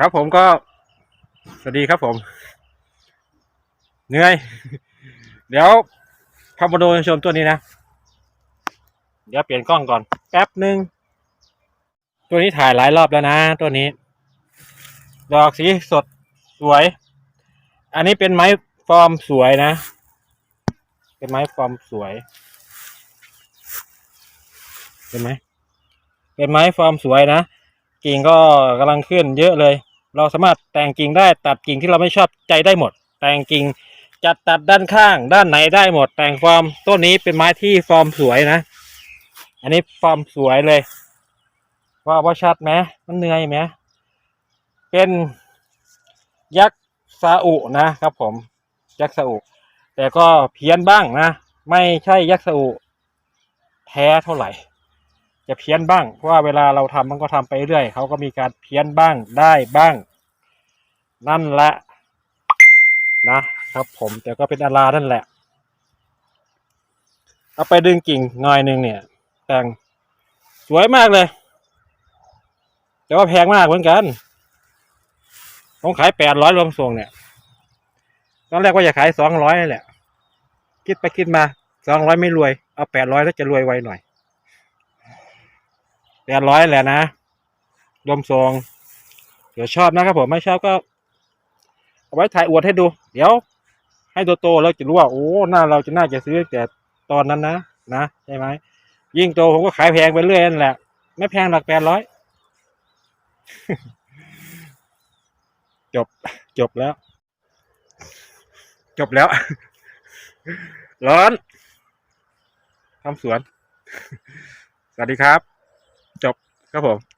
ครับผมก็ สวัสดีครับผม เหนื่อย เดี๋ยวพามาดูชมตัวนี้นะ เดี๋ยวเปลี่ยนกล้องก่อน แป๊บหนึ่ง ตัวนี้ถ่ายหลายรอบแล้วนะ ตัวนี้ ดอกสีสดสวย อันนี้เป็นไม้ฟอร์มสวยนะ เป็นไม้ฟอร์มสวยเห็นไหม เป็นไม้ฟอร์มสวยนะกิ่งก็กำลังขึ้นเยอะเลย เราสามารถแต่งกิ่งได้ตัดกิ่งที่เราไม่ชอบใจได้หมด แต่งกิ่งจัดตัดด้านข้าง ด้านไหนได้หมด แต่งฟอร์มต้นนี้เป็นไม้ที่ฟอร์มสวยนะ อันนี้ฟอร์มสวยเลย ว่าว่าชัดไหมมันเหนื่อยไหมเป็นยักษ์ซาอุนะครับผมยักษ์ซาอุแต่ก็เพี้ยนบ้างนะ ไม่ใช่ยักษ์ซาอุแท้เท่าไหร่ จะเพี้ยนบ้าง เพราะว่าเวลาเราทำมันก็ทำไปเรื่อยเขาก็มีการเพี้ยนบ้างได้บ้าง นั่นแหละนะครับ ผมแต่ก็เป็นอารานั่นแหละ เอาไปดึงกิ่งหน่อยหนึ่งเนี่ยแต่งสวยมากเลย แต่ว่าแพงมากเหมือนกันผมขายแปดร้อยรวมส่งเนี่ยตอนแรกว่าจะขายสองร้อยนี่แหละ คิดไปคิดมาสองร้อยไม่รวย เอาแปดร้อยแล้วจะรวยไวหน่อย แปดร้อยแหละนะรวมทรง เดี๋ยวชอบนะครับผมไม่ชอบก็ เอาไว้ถ่ายอวดให้ดู เดี๋ยว ให้โตโตแล้วจะรู้ว่าโอ้หน้าเราจะน่าจะซื้อแต่ตอนนั้นนะนะใช่ไหมยิ่งโตผมก็ขายแพงไปเรื่อยนั่นแหละ ไม่แพงหลักแปดร้อยจบจบแล้ว จบแล้ว ร้อนทำสวน สวัสดีครับ จบครับผม